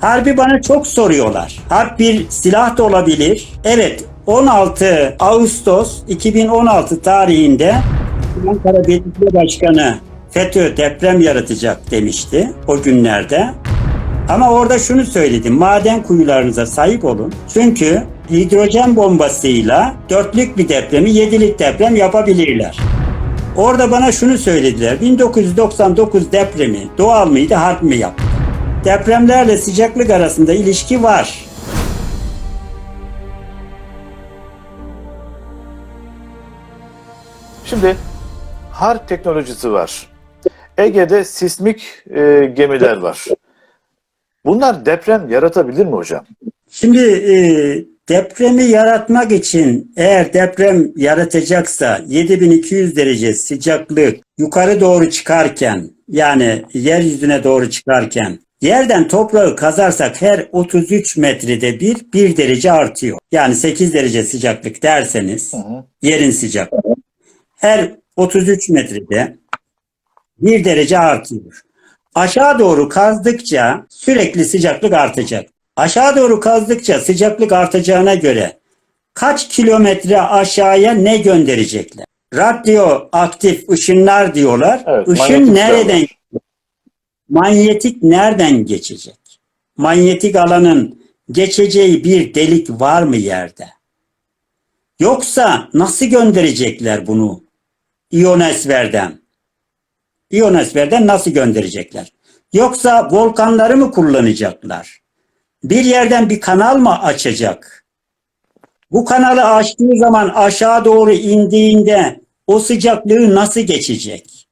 Harbi bana çok soruyorlar. Harp bir silah da olabilir. Evet 16 Ağustos 2016 tarihinde Ankara Belediye Başkanı FETÖ deprem yaratacak demişti o günlerde. Ama orada şunu söyledim. Maden kuyularınıza sahip olun. Çünkü hidrojen bombasıyla dörtlük bir depremi yedilik deprem yapabilirler. Orada bana şunu söylediler. 1999 depremi doğal mıydı, harp mı yaptı? Depremlerle sıcaklık arasında ilişki var. Şimdi harp teknolojisi var. Ege'de sismik e, gemiler var. Bunlar deprem yaratabilir mi hocam? Şimdi e, depremi yaratmak için eğer deprem yaratacaksa 7200 derece sıcaklık yukarı doğru çıkarken yani yeryüzüne doğru çıkarken yerden toprağı kazarsak her 33 metrede bir 1 derece artıyor. Yani 8 derece sıcaklık derseniz hı. yerin sıcaklığı her 33 metrede 1 derece artıyor. Aşağı doğru kazdıkça sürekli sıcaklık artacak. Aşağı doğru kazdıkça sıcaklık artacağına göre kaç kilometre aşağıya ne gönderecekler? Radyoaktif ışınlar diyorlar. Evet, Işın nereden? Manyetik nereden geçecek? Manyetik alanın geçeceği bir delik var mı yerde? Yoksa nasıl gönderecekler bunu? İyonosferden. İyonosferden nasıl gönderecekler? Yoksa volkanları mı kullanacaklar? Bir yerden bir kanal mı açacak? Bu kanalı açtığı zaman aşağı doğru indiğinde o sıcaklığı nasıl geçecek?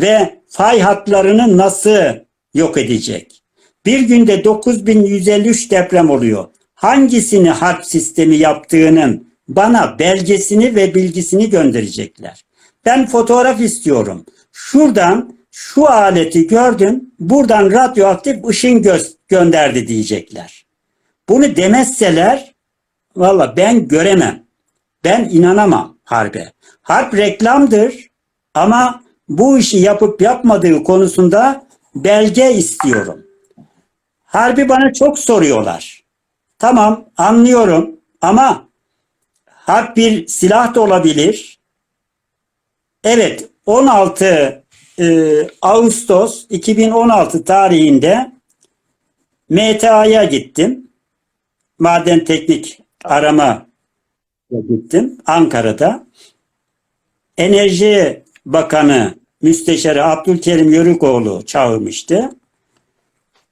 Ve fay hatlarını nasıl yok edecek? Bir günde 9153 deprem oluyor. Hangisini harp sistemi yaptığının bana belgesini ve bilgisini gönderecekler. Ben fotoğraf istiyorum. Şuradan şu aleti gördüm. Buradan radyoaktif ışın gö- gönderdi diyecekler. Bunu demezseler valla ben göremem. Ben inanamam harbe. Harp reklamdır ama bu işi yapıp yapmadığı konusunda belge istiyorum. Harbi bana çok soruyorlar. Tamam anlıyorum ama harp bir silah da olabilir. Evet 16 e, Ağustos 2016 tarihinde MTA'ya gittim. Maden Teknik Arama gittim Ankara'da. Enerji Bakanı Müsteşarı Abdülkerim Yörükoğlu çağırmıştı.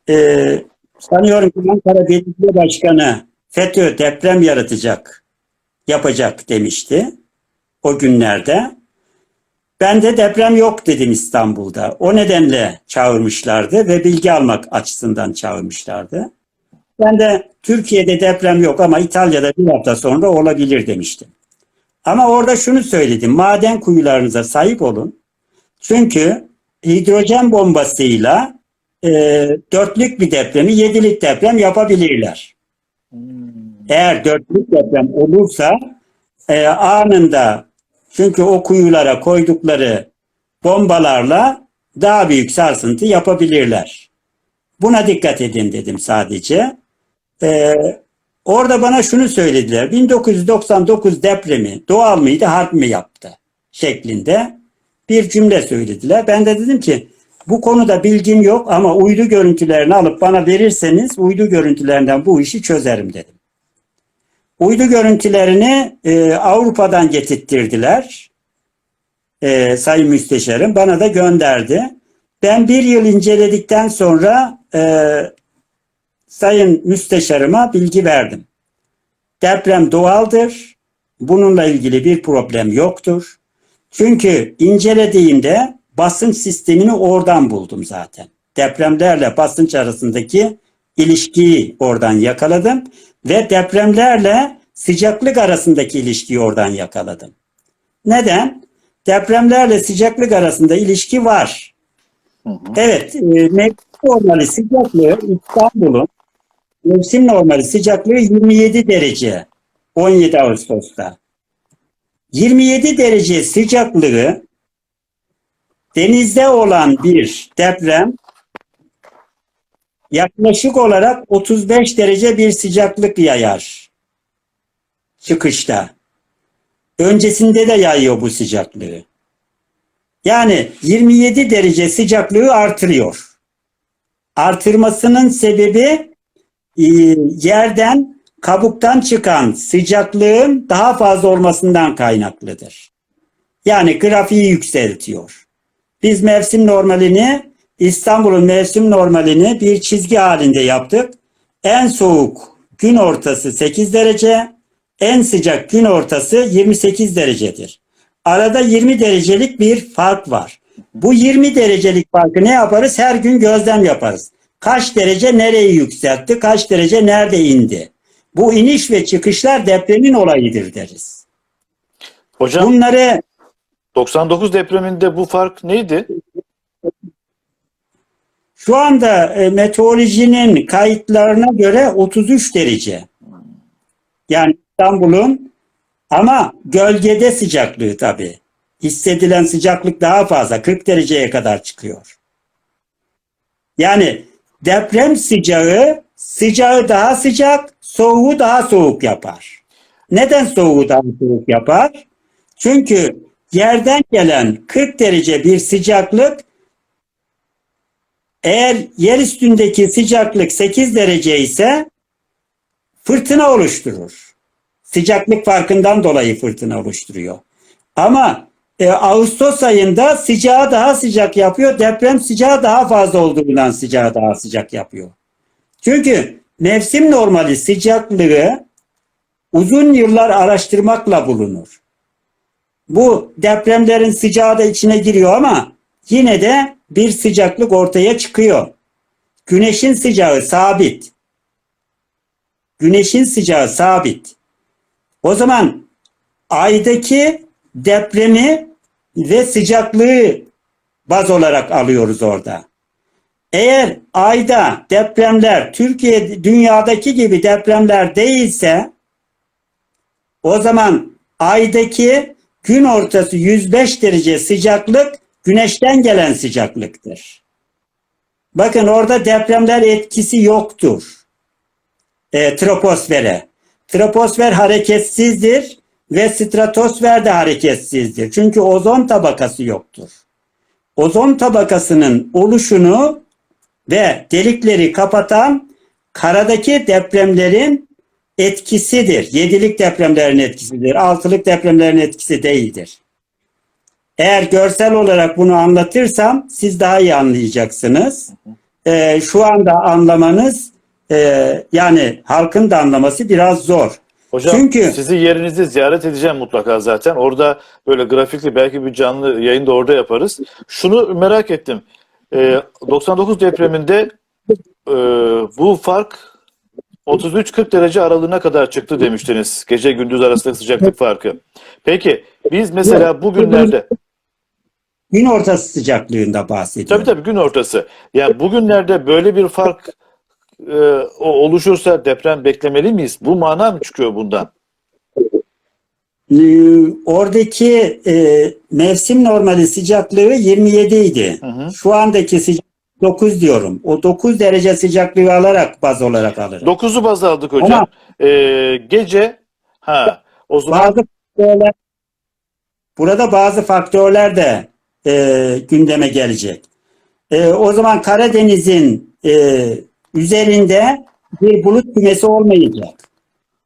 Ee, sanıyorum ki Ankara Belediye Başkanı FETÖ deprem yaratacak, yapacak demişti o günlerde. Ben de deprem yok dedim İstanbul'da. O nedenle çağırmışlardı ve bilgi almak açısından çağırmışlardı. Ben de Türkiye'de deprem yok ama İtalya'da bir hafta sonra olabilir demiştim. Ama orada şunu söyledim. Maden kuyularınıza sahip olun. Çünkü hidrojen bombasıyla e, dörtlük bir depremi yedilik deprem yapabilirler. Eğer dörtlük deprem olursa e, anında çünkü o kuyulara koydukları bombalarla daha büyük sarsıntı yapabilirler. Buna dikkat edin dedim sadece. Ee, orada bana şunu söylediler. 1999 depremi doğal mıydı, harp mi yaptı? Şeklinde bir cümle söylediler. Ben de dedim ki bu konuda bilgim yok ama uydu görüntülerini alıp bana verirseniz uydu görüntülerinden bu işi çözerim dedim. Uydu görüntülerini e, Avrupa'dan getirttirdiler. E, Sayın Müsteşarım bana da gönderdi. Ben bir yıl inceledikten sonra e, Sayın Müsteşarıma bilgi verdim. Deprem doğaldır. Bununla ilgili bir problem yoktur. Çünkü incelediğimde basınç sistemini oradan buldum zaten. Depremlerle basınç arasındaki ilişkiyi oradan yakaladım ve depremlerle sıcaklık arasındaki ilişkiyi oradan yakaladım. Neden? Depremlerle sıcaklık arasında ilişki var. Evet, e, mevsim normali sıcaklığı İstanbul'un mevsim normali sıcaklığı 27 derece 17 Ağustos'ta. 27 derece sıcaklığı denizde olan bir deprem yaklaşık olarak 35 derece bir sıcaklık yayar çıkışta. Öncesinde de yayıyor bu sıcaklığı. Yani 27 derece sıcaklığı artırıyor. Artırmasının sebebi e, yerden kabuktan çıkan sıcaklığın daha fazla olmasından kaynaklıdır. Yani grafiği yükseltiyor. Biz mevsim normalini İstanbul'un mevsim normalini bir çizgi halinde yaptık. En soğuk gün ortası 8 derece, en sıcak gün ortası 28 derecedir. Arada 20 derecelik bir fark var. Bu 20 derecelik farkı ne yaparız? Her gün gözlem yaparız. Kaç derece nereyi yükseltti, kaç derece nerede indi? Bu iniş ve çıkışlar depremin olayıdır deriz. Hocam Bunları 99 depreminde bu fark neydi? Şu anda e, meteorolojinin kayıtlarına göre 33 derece. Yani İstanbul'un ama gölgede sıcaklığı tabii. Hissedilen sıcaklık daha fazla. 40 dereceye kadar çıkıyor. Yani deprem sıcağı sıcağı daha sıcak, soğuğu daha soğuk yapar. Neden soğuğu daha soğuk yapar? Çünkü yerden gelen 40 derece bir sıcaklık eğer yer üstündeki sıcaklık 8 derece ise fırtına oluşturur. Sıcaklık farkından dolayı fırtına oluşturuyor. Ama e, Ağustos ayında sıcağı daha sıcak yapıyor. Deprem sıcağı daha fazla olduğundan sıcağı daha sıcak yapıyor. Çünkü mevsim normali sıcaklığı uzun yıllar araştırmakla bulunur. Bu depremlerin sıcağı da içine giriyor ama yine de bir sıcaklık ortaya çıkıyor. Güneşin sıcağı sabit. Güneşin sıcağı sabit. O zaman aydaki depremi ve sıcaklığı baz olarak alıyoruz orada. Eğer ayda depremler Türkiye dünyadaki gibi depremler değilse o zaman aydaki gün ortası 105 derece sıcaklık güneşten gelen sıcaklıktır. Bakın orada depremler etkisi yoktur. E, troposfere. Troposfer hareketsizdir ve stratosfer de hareketsizdir. Çünkü ozon tabakası yoktur. Ozon tabakasının oluşunu ve delikleri kapatan karadaki depremlerin etkisidir. Yedilik depremlerin etkisidir. Altılık depremlerin etkisi değildir. Eğer görsel olarak bunu anlatırsam siz daha iyi anlayacaksınız. Ee, şu anda anlamanız e, yani halkın da anlaması biraz zor. Hocam Çünkü- sizi yerinizi ziyaret edeceğim mutlaka zaten. Orada böyle grafikli belki bir canlı yayın da orada yaparız. Şunu merak ettim. Ee, 99 depreminde e, bu fark 33-40 derece aralığına kadar çıktı demiştiniz. Gece gündüz arasındaki sıcaklık farkı. Peki biz mesela bugünlerde Gün ortası sıcaklığında bahsediyorum. tabii tabii gün ortası. Yani bugünlerde böyle bir fark e, oluşursa deprem beklemeli miyiz? Bu mana mı çıkıyor bundan? Ee, oradaki e, mevsim normali sıcaklığı 27 idi. Hı hı. Şu andaki sıcaklık 9 diyorum. O 9 derece sıcaklığı alarak baz olarak alırım. 9'u baz aldık hocam. Ama- Ee, gece ha o zaman Bazı faktörler burada bazı faktörler de e, gündeme gelecek. E, o zaman Karadeniz'in e, üzerinde bir bulut kümesi olmayacak.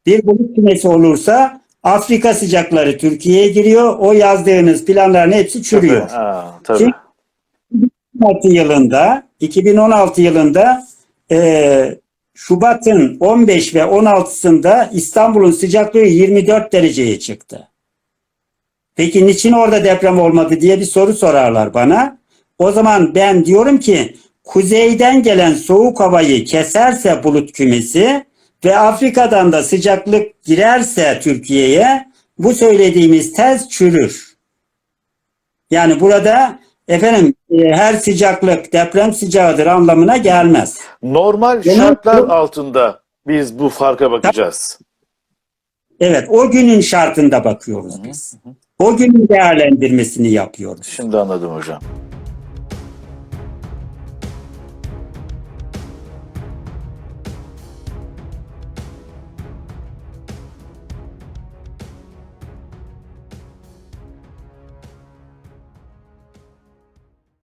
Bir bulut kümesi olursa Afrika sıcakları Türkiye'ye giriyor. O yazdığınız planların hepsi çürüyor. Tabii, ha, tabii. Çünkü- 2016 yılında 2016 yılında e, Şubat'ın 15 ve 16'sında İstanbul'un sıcaklığı 24 dereceye çıktı. Peki niçin orada deprem olmadı diye bir soru sorarlar bana. O zaman ben diyorum ki kuzeyden gelen soğuk havayı keserse bulut kümesi ve Afrika'dan da sıcaklık girerse Türkiye'ye bu söylediğimiz tez çürür. Yani burada efendim e, her sıcaklık deprem sıcağıdır anlamına gelmez. Normal Genel- şartlar altında biz bu farka bakacağız. Evet o günün şartında bakıyoruz biz. O günün değerlendirmesini yapıyoruz. Şimdi anladım hocam.